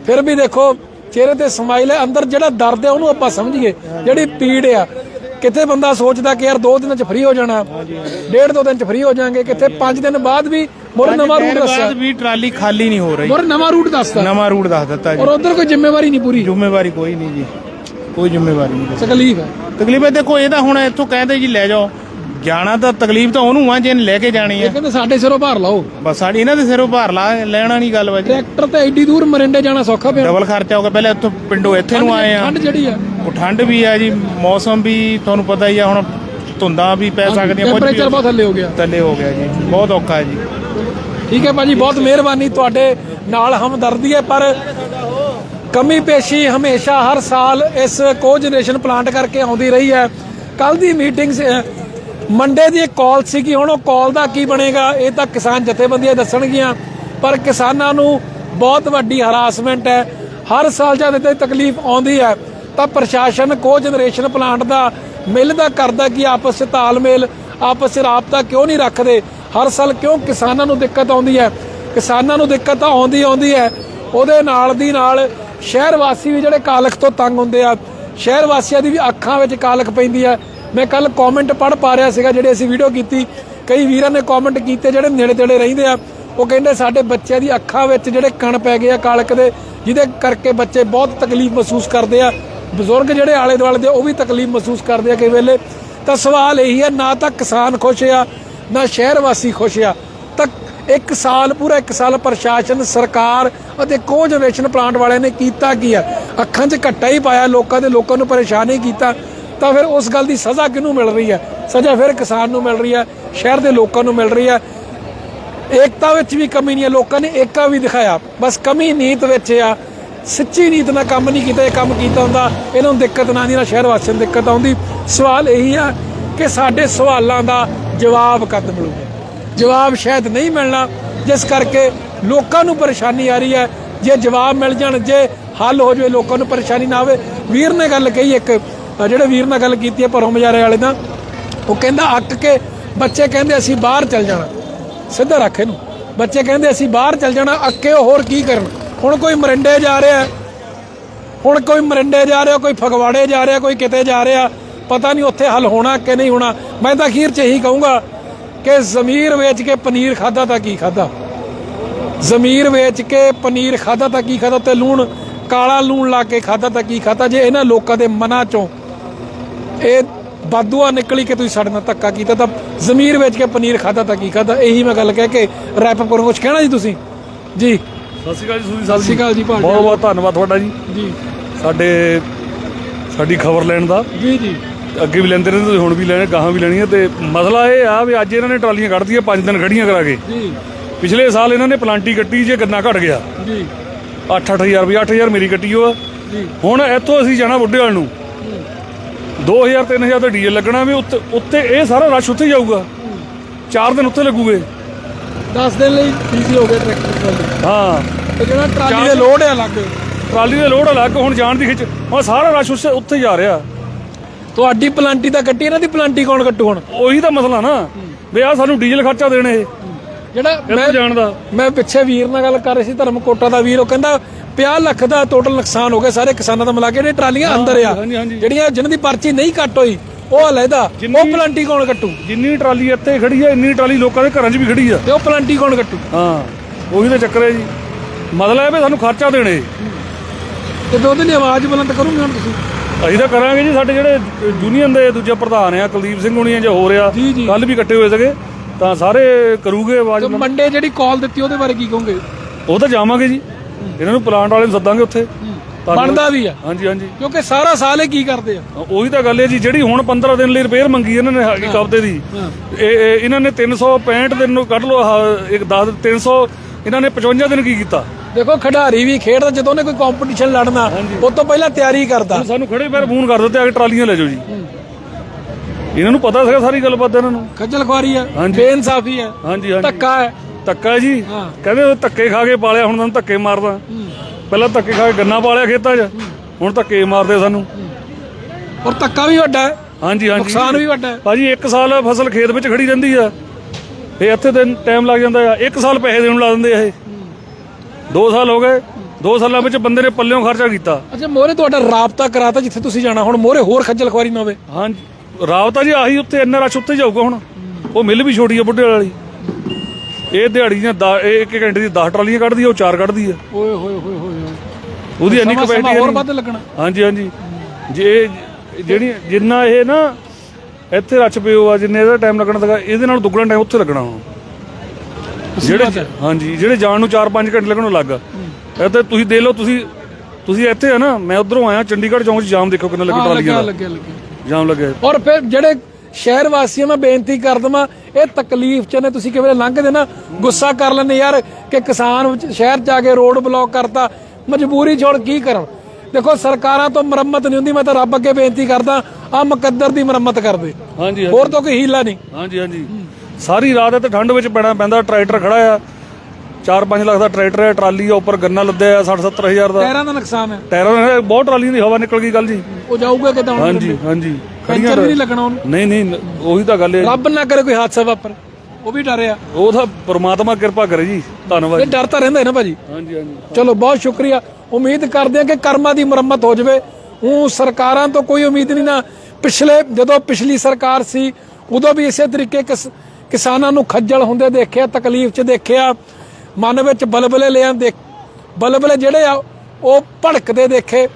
ਫਿਰ ਵੀ ਦੇਖੋ ਚਿਹਰੇ ਤੇ ਸਮਾਈਲ ਹੈ ਅੰਦਰ ਜਿਹੜਾ ਦਰਦ ਹੈ ਉਹਨੂੰ ਆਪਾਂ ਸਮਝੀਏ। ਜਿਹੜੀ ਪੀੜ ਆ ਕਿਤੇ ਬੰਦਾ ਸੋਚਦਾ ਕਿ ਯਾਰ ਦੋ ਦਿਨਾਂ ਚ ਫ੍ਰੀ ਹੋ ਜਾਣਾ ਡੇਢ ਦੋ ਦਿਨ ਚ ਫ੍ਰੀ ਹੋ ਜਾਾਂਗੇ ਕਿਤੇ ਪੰਜ ਦਿਨ ਬਾਅਦ ਵੀ ਮੁਰ ਨਵਾਂ ਰੂਟ ਦੱਸਿਆ। ਬਾਅਦ ਵੀ ਟਰਾਲੀ ਖਾਲੀ ਨਹੀਂ ਹੋ ਰਹੀ। ਮੁਰ ਨਵਾਂ ਰੂਟ ਦੱਸਦਾ ਨਵਾਂ ਰੂਟ ਦੱਸ ਦਿੱਤਾ ਜੀ। ਔਰ ਉਧਰ ਕੋਈ ਜ਼ਿੰਮੇਵਾਰੀ ਨਹੀਂ ਪੂਰੀ। ਜ਼ਿੰਮੇਵਾਰੀ ਕੋਈ ਨਹੀਂ ਜੀ। ਕੋਈ ਜ਼ਿੰਮੇਵਾਰੀ ਨਹੀਂ। ਤਕਲੀਫ ਹੈ। ਤਕਲੀਫ ਹੈ ਦੇਖੋ ਇਹ ਤਾਂ ਹੁਣ ਇੱਥੋਂ ਕਹਿੰਦੇ ਜੀ ਲੈ ਜਾਓ। ਜਾਣਾ ਤਾਂ ਤਕਲੀਫ ਤਾਂ ਉਹਨੂੰ ਆ ਜਿਹਨੇ ਲੈ ਕੇ ਜਾਣੀ ਇਹ ਹੈ ਕਹਿੰਦੇ ਸਾਡੇ ਸਿਰੋਂ ਭਾਰ ਲਾਓ। ਬਸ ਸਾਡੀ ਇਹਨਾਂ ਦੇ ਸਿਰੋਂ ਭਾਰ ਲਾ ਲੈਣਾ ਨਹੀਂ ਗੱਲ ਵਜੀ ਟਰੈਕਟਰ ਤੇ ਐਡੀ ਦੂਰ ਮਰਿੰਡੇ ਜਾਣਾ ਸੌਖਾ ਪਿਆ। ਡਬਲ ਖਰਚਾ ਹੋ ਗਿਆ ਪਹਿਲਾਂ ਇੱਥੋਂ ਪਿੰਡੋਂ ਇੱਥੇ ਨੂੰ ਆਏ ਆ। ਠੰਡ ਜਿਹੜੀ ਆ। ਉਹ ਠੰਡ ਵੀ ਆ ਜੀ ਮੌਸਮ ਵੀ ਤੁਹਾਨੂੰ ਪਤਾ ਹੀ ਆ ਹੁਣ ਧੁੰਦਾਂ ਵੀ ਪੈ ਸਕਦੀਆਂ ਕੁਝ ਟੈਂਪਰੇਚਰ ਵੀ ਬਹੁਤ ਥੱਲੇ ਹੋ ਗਿਆ। ਥੱਲੇ ਹੋ ਗਿਆ ਜੀ ਬਹੁਤ ਔਖਾ ਜੀ। ਠੀਕ ਹੈ ਭਾਜੀ ਬਹੁਤ ਮਿਹਰਬਾਨੀ ਤੁਹਾਡੇ ਨਾਲ ਹਮਦਰਦੀ ਹੈ ਪਰ ਕਮੀ ਪੇਸ਼ੀ ਹਮੇਸ਼ਾ ਹਰ ਸਾਲ ਇਸ ਕੋ ਜਨਰੇਸ਼ਨ ਪਲਾਂਟ ਕਰਕੇ ਆਉਂਦੀ ਰਹੀ ਹੈ। ਕੱਲ ਦੀ ਮੀਟਿੰਗ ਮੰਡੇ ਦੀ ਇੱਕ ਕਾਲ ਸੀਗੀ, ਹੁਣ ਉਹ ਕਾਲ ਦਾ ਕੀ ਬਣੇਗਾ? ਇਹ ਤਾਂ ਕਿਸਾਨ ਜਥੇਬੰਦੀਆਂ ਦੱਸਣਗੀਆਂ, ਪਰ ਕਿਸਾਨਾਂ ਨੂੰ ਬਹੁਤ ਵੱਡੀ ਹਰਾਸਮੈਂਟ ਹੈ। ਹਰ ਸਾਲ ਜਦ ਤੇ ਤਕਲੀਫ ਆਉਂਦੀ ਹੈ, ਤਾਂ ਪ੍ਰਸ਼ਾਸਨ ਕੋ ਜਨਰੇਸ਼ਨ ਪਲਾਂਟ ਦਾ ਮਿਲ ਦਾ ਕਰਦਾ ਕਿ ਆਪਸ ਵਿੱਚ ਤਾਲਮੇਲ ਆਪਸ ਵਿੱਚ ਰਾਬਤਾ ਕਿਉਂ ਨਹੀਂ ਰੱਖਦੇ? ਹਰ ਸਾਲ ਕਿਉਂ ਕਿਸਾਨਾਂ ਨੂੰ ਦਿੱਕਤ ਆਉਂਦੀ ਹੈ? ਕਿਸਾਨਾਂ ਨੂੰ ਦਿੱਕਤ ਤਾਂ ਆਉਂਦੀ ਆਉਂਦੀ ਹੈ। ਉਹਦੇ ਨਾਲ ਦੀ ਨਾਲ ਸ਼ਹਿਰ ਵਾਸੀ ਵੀ ਜਿਹੜੇ ਕਾਲਖ ਤੋਂ ਤੰਗ ਹੁੰਦੇ ਆ, ਸ਼ਹਿਰ ਵਾਸੀਆਂ ਦੀ ਵੀ ਅੱਖਾਂ ਵਿੱਚ ਕਾਲਖ ਪੈਂਦੀ ਹੈ। ਮੈਂ ਕੱਲ ਕਮੈਂਟ ਪੜ ਪਾ ਰਿਹਾ ਸੀਗਾ ਜਿਹੜੇ ਅਸੀਂ ਵੀਡੀਓ ਕੀਤੀ। ਕਈ ਵੀਰਾਂ ਨੇ ਕਮੈਂਟ ਕੀਤੇ ਜਿਹੜੇ ਨੇੜੇ ਤੇੜੇ ਰਹਿੰਦੇ ਆ। ਉਹ ਕਹਿੰਦੇ ਸਾਡੇ ਬੱਚਿਆਂ ਦੀ ਅੱਖਾਂ ਵਿੱਚ ਜਿਹੜੇ ਕਣ ਪੈ ਗਏ ਆ ਕਾਲਕ ਦੇ, ਜਿਹਦੇ ਕਰਕੇ ਬੱਚੇ ਬਹੁਤ ਤਕਲੀਫ ਮਹਿਸੂਸ ਕਰਦੇ ਆ। ਬਜ਼ੁਰਗ ਜਿਹੜੇ ਆਲੇ ਦੁਆਲੇ ਦੇ, ਉਹ ਵੀ ਤਕਲੀਫ ਮਹਿਸੂਸ ਕਰਦੇ ਆ ਕਈ ਵੇਲੇ। ਤਾਂ ਸਵਾਲ ਇਹੀ ਹੈ ਨਾ ਤਾਂ ਕਿਸਾਨ ਖੁਸ਼ ਆ, ਨਾ ਸ਼ਹਿਰ ਵਾਸੀ ਖੁਸ਼ ਆ। ਤਾਂ ਇੱਕ ਸਾਲ, ਪੂਰਾ ਇੱਕ ਸਾਲ ਪ੍ਰਸ਼ਾਸਨ, ਸਰਕਾਰ ਅਤੇ ਕੋ ਜਨਰੇਸ਼ਨ ਪਲਾਂਟ ਵਾਲਿਆਂ ਨੇ ਕੀਤਾ ਕੀ ਆ? ਅੱਖਾਂ 'ਚ ਘੱਟਾ ਹੀ ਪਾਇਆ, ਲੋਕਾਂ ਦੇ ਲੋਕਾਂ ਨੂੰ ਪਰੇਸ਼ਾਨ ਹੀ ਕੀਤਾ। ਤਾਂ ਫਿਰ ਉਸ ਗੱਲ ਦੀ ਸਜ਼ਾ ਕਿਹਨੂੰ ਮਿਲ ਰਹੀ ਹੈ? ਸਜ਼ਾ ਫਿਰ ਕਿਸਾਨ ਨੂੰ ਮਿਲ ਰਹੀ ਹੈ, ਸ਼ਹਿਰ ਦੇ ਲੋਕਾਂ ਨੂੰ ਮਿਲ ਰਹੀ ਹੈ। ਏਕਤਾ ਵਿੱਚ ਵੀ ਕਮੀ ਨਹੀਂ ਹੈ, ਲੋਕਾਂ ਨੇ ਏਕਾ ਵੀ ਦਿਖਾਇਆ। ਬਸ ਕਮੀ ਨੀਤ ਵਿੱਚ ਆ। ਸੱਚੀ ਨੀਤ ਨਾਲ ਕੰਮ ਨਹੀਂ ਕੀਤਾ, ਇਹ ਕੰਮ ਕੀਤਾ ਹੁੰਦਾ, ਇਹਨਾਂ ਨੂੰ ਦਿੱਕਤ ਨਾ ਆਉਂਦੀ, ਨਾ ਸ਼ਹਿਰ ਵਾਸੀਆਂ ਨੂੰ ਦਿੱਕਤ ਆਉਂਦੀ। ਸਵਾਲ ਇਹੀ ਆ ਕਿ ਸਾਡੇ ਸਵਾਲਾਂ ਦਾ ਜਵਾਬ ਕਦ ਮਿਲੂਗਾ? ਜਵਾਬ ਸ਼ਾਇਦ ਨਹੀਂ ਮਿਲਣਾ, ਜਿਸ ਕਰਕੇ ਲੋਕਾਂ ਨੂੰ ਪਰੇਸ਼ਾਨੀ ਆ ਰਹੀ ਹੈ। ਜੇ ਜਵਾਬ ਮਿਲ ਜਾਣ, ਜੇ ਹੱਲ ਹੋ ਜਾਵੇ, ਲੋਕਾਂ ਨੂੰ ਪਰੇਸ਼ਾਨੀ ਨਾ ਆਵੇ। ਵੀਰ ਨੇ ਗੱਲ ਕਹੀ ਇੱਕ ਜਿਹੜੇ ਵੀਰ ਨਾਲ ਗੱਲ ਕੀਤੀ ਹੈ ਪਰੋਂ ਮਜਾਰੇ ਵਾਲੇ ਦਾ ਉਹ ਕਹਿੰਦਾ ਅੱਕ ਕੇ ਬੱਚੇ ਕਹਿੰਦੇ ਅਸੀਂ ਬਾਹਰ ਚੱਲ ਜਾਣਾ। ਸਿੱਧਾ ਰੱਖ ਇਹਨੂੰ। ਬੱਚੇ ਕਹਿੰਦੇ ਅਸੀਂ ਬਾਹਰ ਚੱਲ ਜਾਣਾ, ਅੱਕੇ ਉਹ ਹੋਰ ਕੀ ਕਰਨ? ਹੁਣ ਕੋਈ ਮਰਿੰਡੇ ਜਾ ਰਿਹਾ, ਹੁਣ ਕੋਈ ਮਰਿੰਡੇ ਜਾ ਰਿਹਾ, ਕੋਈ ਫਗਵਾੜੇ ਜਾ ਰਿਹਾ, ਕੋਈ ਕਿਤੇ ਜਾ ਰਿਹਾ, ਪਤਾ ਨਹੀਂ ਉੱਥੇ ਹੱਲ ਹੋਣਾ ਕਿ ਨਹੀਂ ਹੋਣਾ। ਮੈਂ ਤਾਂ ਅਖੀਰ 'ਚ ਇਹੀ ਕਹੂੰਗਾ ਕਿ ਜ਼ਮੀਰ ਵੇਚ ਕੇ ਪਨੀਰ ਖਾਦਾ ਤਾਂ ਕੀ ਖਾਦਾ ਜ਼ਮੀਰ ਵੇਚ ਕੇ ਪਨੀਰ ਖਾਦਾ ਤਾਂ ਕੀ ਖਾਦਾ ਤੇ ਲੂਣ, ਕਾਲਾ ਲੂਣ ਲਾ ਕੇ ਖਾਦਾ ਤਾਂ ਕੀ ਖਾਦਾ ਜੇ ਇਹਨਾਂ ਲੋਕਾਂ ਦੇ ਮਨਾਂ 'ਚੋਂ ਇਹ ਬਾਦੂਆ ਨਿਕਲੀ ਕਿ ਤੁਸੀਂ ਸਾਡੇ ਨਾਲ ਧੱਕਾ ਕੀਤਾ ਤਾਂ ਜ਼ਮੀਰ ਵੇਚ ਕੇ ਪਨੀਰ ਖਾਦਾ ਤਾਂ ਕੀ ਖਾਦਾ ਇਹੀ ਮੈਂ ਗੱਲ ਕਹਿ ਕੇ ਰੈਪ ਅਪ ਕੁਝ ਕਹਿਣਾ ਜੀ ਤੁਸੀਂ? ਜੀ। ਸਤਿ ਸ਼੍ਰੀ ਅਕਾਲ ਜੀ ਸੂਰੀ ਸਤਿ ਸਾਹਿਬ ਸ਼੍ਰੀ ਅਕਾਲ ਜੀ ਭਾਜੀ ਬਹੁਤ ਬਹੁਤ ਧੰਨਵਾਦ ਤੁਹਾਡਾ ਜੀ। ਜੀ। ਸਾਡੇ ਸਾਡੀ ਖਬਰ ਲੈਣ ਦਾ। ਜੀ ਜੀ। ਅੱਗੇ ਵੀ ਲੈਂਦੇ ਰਹਿੰਦੇ ਤੁਸੀਂ ਹੁਣ ਵੀ ਲੈਣੇ ਗਾਹਾਂ ਵੀ ਲੈਣੀ ਹੈ ਤੇ ਮਸਲਾ ਇਹ ਆ ਵੀ ਅੱਜ ਇਹਨਾਂ ਨੇ ਟਰਾਲੀਆਂ ਕੱਢਦੀਆਂ 5 ਦਿਨ ਖੜੀਆਂ ਕਰਾ ਕੇ। ਜੀ। ਪਿਛਲੇ ਸਾਲ ਇਹਨਾਂ ਨੇ ਪਲਾਂਟੀ ਕੱਟੀ ਜੇ ਗੰਨਾ ਘਟ ਗਿਆ। ਜੀ। 8-8000 ਰੁਪਏ 8000 ਮੇਰੀ ਕੱਟੀ ਆ। ਜੀ। ਹੁਣ ਇੱਥੋਂ ਅਸੀਂ ਜਾਣਾ ਬੁੱਢੇ ਵਾਲ ਨੂੰ। 2000-3000 ਦਾ ਡੀਜ਼ਲ ਲੱਗਣਾ ਵੀ ਉੱਤੇ ਉੱਤੇ ਇਹ ਸਾਰਾ ਰਸ਼ ਉੱਥੇ ਜਾਊਗਾ। 4 ਦਿਨ ਉੱਥੇ ਲੱਗੂਗੇ। 10 ਦਿਨ ਲਈ ਈਜ਼ੀ ਹੋ ਗਿਆ ਟਰੈਕਟਰ ਹਾਂ। ਤੇ ਜਿਹੜਾ ਟਰਾਲੀ ਦੇ ਲੋਡ ਹੈ ਅਲੱਗ। ਟਰਾਲੀ ਦੇ ਲੋਡ ਅਲੱਗ ਹੁਣ ਜਾਣ ਦੀ ਖਿੱਚ ਹੁਣ ਸਾਰਾ ਰਸ਼ ਉੱਥੇ ਉੱਥੇ ਜਾ ਰਿਹਾ। ਤੁਹਾਡੀ ਪਲਾਂਟੀ ਤਾਂ ਕੱਟੀ ਇਹਨਾਂ ਦੀ ਪਲਾਂਟੀ ਕੌਣ ਕੱਟੂ ਹੁਣ? ਉਹੀ ਤਾਂ ਮਸਲਾ ਨਾ। ਵੀ ਆ ਸਾਨੂੰ ਡੀਜ਼ਲ ਖਰਚਾ ਦੇਣੇ ਇਹ। ਜਿਹੜਾ ਕਿੱਥੇ ਜਾਣ ਦਾ। ਮੈਂ ਪਿੱਛੇ ਵੀਰ ਨਾਲ ਗੱਲ ਕਰ ਰਹੀ ਸੀ ਧਰਮਕੋਟਾ ਦਾ ਵੀਰ ਉਹ ਕਹਿੰਦਾ 50 ਲੱਖ ਦਾ ਟੋਟਲ ਨੁਕਸਾਨ ਹੋ ਗਿਆ ਸਾਰੇ ਕਿਸਾਨਾਂ ਦਾ ਮਿਲਾ ਕੇ ਜਿਹੜੇ ਟਰਾਲੀਆਂ ਅੰਦਰ ਆ। ਜਿਹੜੀਆਂ ਜਿਨ੍ਹਾਂ ਦੀ ਪਰਚੀ ਨਹੀਂ ਕੱਟ ਹੋਈ ਉਹ ਅਲੱਗਾ ਉਹ ਪਲਾਂਟੀ ਕੌਣ ਕੱਟੂ? ਜਿੰਨੀ ਟਰਾਲੀ ਇੱਥੇ ਖੜੀ ਆ ਇੰਨੀ ਟਰਾਲੀ ਲੋਕਾਂ ਦੇ ਘਰਾਂ 'ਚ ਵੀ ਖੜੀ ਆ। ਤੇ ਉਹ ਪਲਾਂਟੀ ਕੌਣ ਕੱਟੂ? ਹਾਂ ਉਹੀ ਤਾਂ ਚੱਕਰ ਹੈ ਜੀ। ਮਤਲਬ ਇਹ ਵੀ ਸਾਨੂੰ ਖਰਚਾ ਦੇਣੇ ਤੇ ਦੋ ਦਿਨ ਆਵਾਜ਼ ਬੁਲੰਦ ਕਰੂਗੇ ਹੁਣ ਤੁਸੀਂ। ਅਸੀਂ ਤਾਂ ਕਰਾਂਗੇ ਜੀ ਸਾਡੇ ਜਿਹੜੇ ਯੂਨੀਅਨ ਦੇ ਦੂਜੇ ਪ੍ਰਧਾਨ ਆ ਕੁਲਦੀਪ ਸਿੰਘ ਹੁਣੀ ਜਾਂ ਹੋ ਰਿਹਾ। ਕੱਲ ਵੀ ਇਕੱਠੇ ਹੋਏ ਸੀਗੇ ਤਾਂ ਸਾਰੇ ਕਰੂਗੇ ਆਵਾਜ਼ ਮੰਡੇ ਜਿਹੜੀ ਕਾਲ ਦਿੱਤੀ ਉਹਦੇ ਬਾਰੇ ਕੀ ਕਹੋਗੇ? ਉਹ ਤਾਂ ਜਾਵਾਂਗੇ ਜੀ। ਇਹਨਾਂ ਨੂੰ ਪਲਾਂਟ ਵਾਲੇ ਨੂੰ ਸੱਦਾਂਗੇ ਉੱਥੇ। ਤਾਂ ਜੋ- ਬਣਦਾ ਵੀ ਆ। ਹਾਂਜੀ ਹਾਂਜੀ। ਕਿਉਂਕਿ ਸਾਰਾ ਸਾਲ ਇਹ ਕੀ ਕਰਦੇ ਆ? ਉਹੀ ਤਾਂ ਗੱਲ ਹੈ ਜੀ ਜਿਹੜੀ ਹੁਣ 15 ਦਿਨ ਲਈ ਰਿਪੇਅਰ ਮੰਗੀ ਇਹਨਾਂ ਨੇ ਇੱਕ ਹਫ਼ਤੇ ਦੀ। ਇਹ ਇਹ- ਇਹਨਾਂ ਨੇ 365 ਦਿਨ ਨੂੰ ਕੱਢ ਲਓ ਆਹ ਇੱਕ 10 300 ਇਹਨਾਂ ਨੇ 55 ਦਿਨ ਕੀ ਕੀਤਾ? ਦੇਖੋ ਖਿਡਾਰੀ ਵੀ ਖੇਡਦਾ ਜਦੋਂ ਉਹਨੇ ਕੋਈ ਕੰਪੀਟੀਸ਼ਨ ਲੜਨਾ ਉਹ ਤੋਂ ਪਹਿਲਾਂ ਤਿਆਰੀ ਕਰਦਾ। ਹੁਣ ਸਾਨੂੰ ਖੜੇ ਪੈਰ ਫੋਨ ਕਰ ਦਿੱਤੇ ਆ ਕੇ ਟਰਾਲੀਆਂ ਲੈ ਜਾਓ ਜੀ। ਇਹਨਾਂ ਨੂੰ ਪਤਾ ਸੀਗਾ ਸਾਰੀ ਗੱਲਬਾਤ ਇਹਨਾਂ ਨੂੰ। ਖੱਜਲ ਖੁਆਰੀ ਆ। ਬੇਇਨਸਾਫੀ ਆ ਹਾਂਜੀ ਹਾਂਜੀ। ਧੱਕਾ ਹੈ ਧੱਕਾ ਜੀ। ਕਹਿੰਦੇ ਉਹ ਧੱਕੇ ਖਾ ਕੇ ਪਾਲਿਆ ਹੁਣ ਸਾਨੂੰ ਧੱਕੇ ਮਾਰਦਾ। ਪਹਿਲਾਂ ਧੱਕੇ ਖਾ ਕੇ ਗੰਨਾ ਪਾਲਿਆ ਖੇਤਾਂ 'ਚ ਹੁਣ ਧੱਕੇ ਮਾਰਦੇ ਸਾਨੂੰ। ਔਰ ਧੱਕਾ ਵੀ ਵੱਡਾ ਹੈ। ਹਾਂਜੀ ਹਾਂਜੀ। ਨੁਕਸਾਨ ਵੀ ਵੱਡਾ ਹੈ। ਭਾਜੀ 1 ਸਾਲ ਫਸਲ ਖੇਤ ਵਿੱਚ ਖੜੀ ਰਹਿੰਦੀ ਆ। ਤੇ ਇੱਥੇ ਦਿਨ ਟਾਈਮ ਲੱਗ ਜਾਂਦਾ ਆ। 1 ਸਾਲ ਪੈਸੇ ਦੇਣ ਲਾ ਦਿੰਦੇ ਆ ਇਹ। 2 ਸਾਲ ਹੋ ਗਏ। 2 ਸਾਲਾਂ ਵਿੱਚ ਬੰਦੇ ਨੇ ਪੱਲਿਓਂ ਖਰਚਾ ਕੀਤਾ। ਅੱਛਾ ਮੋਰੇ ਤੁਹਾਡਾ ਰਾਬਤਾ ਕਰਾਤਾ ਜਿੱਥੇ ਤੁਸੀਂ ਜਾਣਾ। ਹੁਣ ਮੋਰੇ ਹੋਰ ਖੱਜਲ ਖੁਆਰੀ ਨਾ ਹੋਵੇ। ਹਾਂਜੀ। ਰਾਵਤਾ ਜੀ ਆਹੀ ਉੱਥੇ ਇੰਨਾ ਰਸ਼ ਉੱਥੇ ਜਾਊਗਾ ਹੁਣ। ਉਹ ਮਿਲ ਵੀ ਛੋਟੀ ਆ ਬੁੱਢੇ ਵਾਲੀ। ਇਹ ਦਿਹਾੜੀ ਦੀਆਂ ਦਾ- ਇਹ ਇੱਕ ਘੰਟੇ ਦੀ 10 ਟਰਾਲੀਆਂ ਕੱਢਦੀ ਆ ਉਹ 4 ਕੱਢਦੀ ਆ। ਓਏ ਹੋਏ ਹੋਏ ਹੋਏ ਉਹਦੀ ਇੰਨੀ ਕਪੈਸਿਟੀ ਹੋਰ ਵੱਧ ਲੱਗਣਾ। ਹਾਂਜੀ ਹਾਂਜੀ। ਜੇ ਜਿਹੜੀ ਜਿੰਨਾ ਇਹ ਨਾ ਇੱਥੇ ਰਚ ਪਿਓ ਆ ਜਿੰਨੇ ਇਹਦਾ ਟਾਈਮ ਲੱਗਣਾ ਸੀਗਾ ਇਹਦੇ ਨਾਲ ਦੁੱਗਣਾ ਟਾਈਮ ਉੱਥੇ ਲੱਗਣਾ ਹੁਣ ਜਿਹੜੇ ਹਾਂਜੀ ਜਿਹੜੇ ਜਾਣ ਨੂੰ 4-5 ਘੰਟੇ ਲੱਗਣੋਂ ਲੱਗ ਇਹ ਤੇ ਤੁਸੀਂ ਦੇ ਲਓ ਤੁਸੀਂ ਤੁਸੀਂ ਇੱਥੇ ਆ ਨਾ ਮੈਂ ਉਧਰੋਂ ਆਇਆ ਚੰਡੀਗੜ੍ਹ ਚੌਂਕ 'ਚ ਜਾਮ ਦੇਖੋ ਕਿੰਨਾ ਲੱਗਾ ਹਾਂ ਟਰਾਲੀਆਂ ਲੱਗਿਆ ਦਾ। ਲੱਗਿਆ ਲੱਗਿਆ। ਜਾਮ ਲੱਗਿਆ। ਔਰ ਫਿਰ ਜਿਹੜੇ ਸ਼ਹਿਰ ਵਾਸੀਆਂ ਮੈਂ ਬੇਨਤੀ ਕਰ ਦਵਾਂ ਇਹ ਤਕਲੀਫ ਚ ਨੇ ਤੁਸੀਂ ਕਿਵੇਂ ਲੰਘਦੇ ਨਾ ਗੁੱਸਾ ਕਰ ਲੈਂਦੇ ਯਾਰ ਕਿ ਕਿਸਾਨ ਸ਼ਹਿਰ ਚ ਆ ਕੇ ਰੋਡ ਬਲੌਕ ਕਰਤਾ ਮਜਬੂਰੀ ਛੋੜ ਕੀ ਕਰਨ ਦੇਖੋ ਸਰਕਾਰਾਂ ਤੋਂ ਮੁਰੰਮਤ ਨਹੀਂ ਹੁੰਦੀ ਮੈਂ ਤਾਂ ਰੱਬ ਅੱਗੇ ਬੇਨਤੀ ਕਰਦਾ ਆ ਮੁਕੱਦਰ ਦੀ ਮੁਰੰਮਤ ਕਰਦੇ ਹਾਂਜੀ। ਹੋਰ ਤਾਂ ਕੋਈ ਹੀਲਾ ਨਹੀਂ। ਹਾਂਜੀ ਹਾਂਜੀ। ਸਾਰੀ ਰਾਤ ਇੱਥੇ ਠੰਡ ਵਿੱਚ ਪੈਣਾ ਪੈਂਦਾ ਟਰੈਕਟਰ ਖੜਾ ਆ 4-5 ਲੱਖ ਦਾ ਟਰੈਕਟਰ ਹੈ ਟਰਾਲੀ ਆ ਉੱਪਰ ਗੰਨਾ ਲੱਦਿਆ 60-70 ਹਜ਼ਾਰ ਦਾ। ਟਾਇਰਾਂ ਦਾ ਨੁਕਸਾਨ ਹੈ। ਟਾਇਰਾਂ ਨਾਲ ਬਹੁਤ ਟਰਾਲੀਆਂ ਦੀ ਹਵਾ ਨਿਕਲ ਗਈ ਕੱਲ ਜੀ। ਉਹ ਜਾਊਗਾ ਕਿਦਾਂ ਹਾਂਜੀ ਹਾਂਜੀ। ਪੈਂਚਰ ਵੀ ਨਹੀਂ ਲੱਗਣਾ ਉਹਨੂੰ। ਨਹੀਂ ਨਹੀਂ ਉਹੀ ਤਾਂ ਗੱਲ ਹੈ। ਰੱਬ ਨਾ ਕਰੇ ਕੋਈ ਹਾਦਸਾ ਵਾਪਰ ਉਹ ਵੀ ਡਰਿਆ ਉਹ ਤਾਂ ਪ੍ਰਮਾਤਮਾ ਕਿਰਪਾ ਕਰੇ ਜੀ ਧੰਨਵਾਦ ਇਹ ਡਰ ਤਾਂ ਰਹਿੰਦਾ ਹੈ ਨਾ ਭਾਜੀ। ਹਾਂਜੀ ਹਾਂਜੀ। ਚਲੋ ਬਹੁਤ ਸ਼ੁਕਰੀਆ। ਉਮੀਦ ਕਰਦੇ ਹਾਂ ਕਿ ਕਰਮਾਂ ਦੀ ਮੁਰੰਮਤ ਹੋ ਜਾਵੇ। ਉਹ ਸਰਕਾਰਾਂ ਤੋਂ ਕੋਈ ਉਮੀਦ ਨਹੀਂ ਨਾ। ਪਿਛਲੇ ਜਦੋਂ ਪਿਛਲੀ ਸਰਕਾਰ ਸੀ ਉਦੋਂ ਵੀ ਇਸੇ ਤਰੀਕੇ ਕਿਸ- ਕਿਸਾਨਾਂ ਨੂੰ ਖੱਜਲ ਹੁੰਦੇ ਦੇਖਿਆ ਤਕਲੀਫ 'ਚ ਦੇਖਿਆ। ਮਨ ਵਿੱਚ ਬਲਬਲੇ ਲਿਆਂ ਦੇ ਬਲਬਲੇ ਜਿਹੜੇ ਆ, ਉਹ ਭੜਕਦੇ ਦੇਖੇ।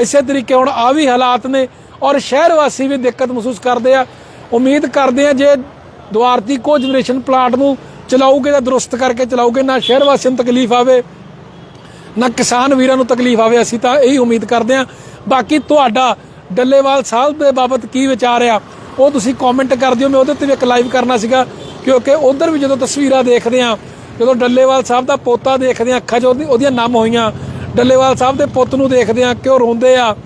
ਇਸੇ ਤਰੀਕੇ ਹੁਣ ਆ ਵੀ ਹਾਲਾਤ ਨੇ ਔਰ ਸ਼ਹਿਰ ਵਾਸੀ ਵੀ ਦਿੱਕਤ ਮਹਿਸੂਸ ਕਰਦੇ ਆ। ਉਮੀਦ ਕਰਦੇ ਆ ਜੇ ਦੁਆਰਤੀ ਕੋ ਜਨਰੇਸ਼ਨ ਪਲਾਂਟ ਨੂੰ ਚਲਾਉਗੇ ਤਾਂ ਦਰੁਸਤ ਕਰਕੇ ਚਲਾਉਗੇ ਨਾ ਸ਼ਹਿਰ ਵਾਸੀਆਂ ਨੂੰ ਤਕਲੀਫ ਆਵੇ, ਨਾ ਕਿਸਾਨ ਵੀਰਾਂ ਨੂੰ ਤਕਲੀਫ ਆਵੇ, ਅਸੀਂ ਤਾਂ ਇਹੀ ਉਮੀਦ ਕਰਦੇ ਹਾਂ ਬਾਕੀ ਤੁਹਾਡਾ ਡੱਲੇਵਾਲ ਸਾਹਿਬ ਦੇ ਬਾਬਤ ਕੀ ਵਿਚਾਰ ਆ, ਉਹ ਤੁਸੀਂ ਕਮੈਂਟ ਕਰ ਦਿਓ। ਮੈਂ ਉਹਦੇ ਤੇ ਵੀ ਇੱਕ ਲਾਈਵ ਕਰਨਾ ਸੀਗਾ, ਕਿਉਂਕਿ ਉਧਰ ਵੀ ਜਦੋਂ ਤਸਵੀਰਾਂ ਦੇਖਦੇ ਆ ਜਦੋਂ ਡੱਲੇਵਾਲ ਸਾਹਿਬ ਦਾ ਪੋਤਾ ਦੇਖਦੇ ਆ ਅੱਖਾਂ 'ਚ, ਉਹਦੀ- ਉਹਦੀਆਂ ਨਮ ਹੋਈਆਂ। ਡੱਲੇਵਾਲ ਸਾਹਿਬ ਦੇ ਪੁੱਤ ਨੂੰ ਦੇਖਦੇ ਆ ਕਿ ਉਹ ਰੋਂਦੇ ਆ।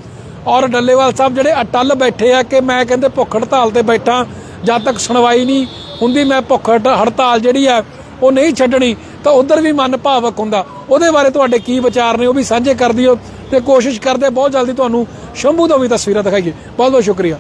ਔਰ ਡੱਲੇਵਾਲ ਸਾਹਿਬ ਜਿਹੜੇ ਅਟੱਲ ਬੈਠੇ ਆ ਕਿ ਮੈਂ ਕਹਿੰਦੇ ਭੁੱਖ ਹੜਤਾਲ ਤੇ ਬੈਠਾ, ਜਦ ਤੱਕ ਸੁਣਵਾਈ ਨਹੀਂ ਹੁੰਦੀ, ਮੈਂ ਭੁੱਖ ਹੜ- ਹੜਤਾਲ ਜਿਹੜੀ ਆ, ਉਹ ਨਹੀਂ ਛੱਡਣੀ, ਤਾਂ ਉਧਰ ਵੀ ਮਨ ਭਾਵਕ ਹੁੰਦਾ। ਉਹਦੇ ਬਾਰੇ ਤੁਹਾਡੇ ਕੀ ਵਿਚਾਰ ਨੇ, ਉਹ ਵੀ ਸਾਂਝੇ ਕਰ ਦਿਓ ਤੇ ਕੋਸ਼ਿਸ਼ ਕਰਦੇ ਬਹੁਤ ਜਲਦੀ ਤੁਹਾਨੂੰ ਸ਼ੰਭੂ ਤੋਂ ਵੀ ਤਸਵੀਰਾਂ ਦਿਖਾਈਏ। ਬਹੁਤ ਬਹੁਤ ਸ਼ੁਕਰੀਆ।